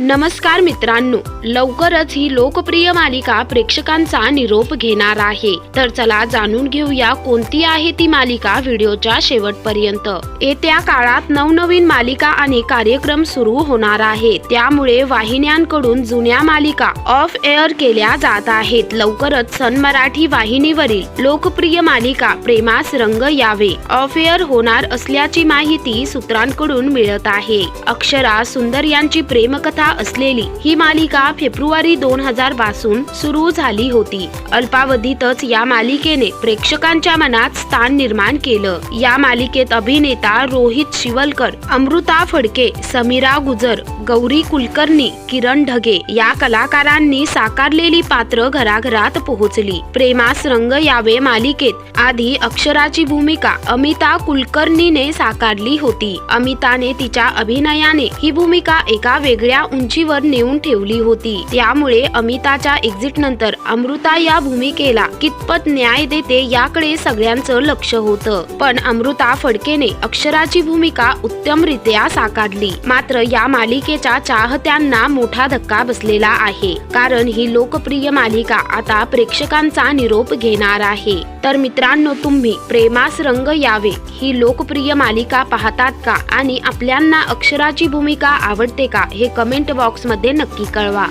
नमस्कार मित्रांनो लवकरच ही लोकप्रिय मालिका प्रेक्षकांचा निरोप घेणार आहे. तर चला जाणून घेऊया कोणती आहे ती मालिका व्हिडिओच्या शेवटपर्यंत. येत्या काळात नवनवीन मालिका आणि कार्यक्रम सुरू होणार आहेत त्यामुळे वाहिन्यांकडून जुन्या मालिका ऑफ एअर केल्या जात आहेत. लवकरच सन मराठी वाहिनीवरील लोकप्रिय मालिका प्रेमास रंग यावे. ऑफ एअर होणार असल्याची माहिती सूत्रांकडून मिळत आहे. अक्षरा सुंदर यांची प्रेमकथा असलेली ही मालिका फेब्रुवारी दोन हजारपासून सुरू झाली होती. अल्पावधीतच या मालिकेने प्रेक्षकांच्या मनात स्थान निर्माण केलं. या मालिकेत अभिनेता रोहित शिवलकर अमृता फडके समीरा गुजर गौरी कुलकर्णी किरण ढगे या कलाकारांनी साकारलेली पात्र घराघरात पोहोचली. प्रेमास रंग यावे मालिकेत आधी अक्षराची भूमिका अमिता कुलकर्णीने साकारली होती. अमिताने तिच्या अभिनयाने ही भूमिका एका वेगळ्या उंचीवर नेऊन ठेवली होती. त्यामुळे अमिताच्या एक्झिट नंतर अमृता या भूमिकेला कितपत न्याय देते याकडे सगळ्यांचं लक्ष होतं. पण अमृता फडकेने अक्षराची भूमिका उत्तमरित्या साकारली. मात्र या मालिकेच्या चाहत्यांना मोठा धक्का बसलेला आहे. कारण ही लोकप्रिय मालिका आता प्रेक्षकांचा निरोप घेणार आहे. तर मित्रांनो तुम्ही प्रेमास रंग यावे ही लोकप्रिय मालिका पाहतात का? आणि आपल्यांना अक्षराची भूमिका आवडते का? हे कमेंट कमेंट बॉक्समध्ये नक्की कळवा.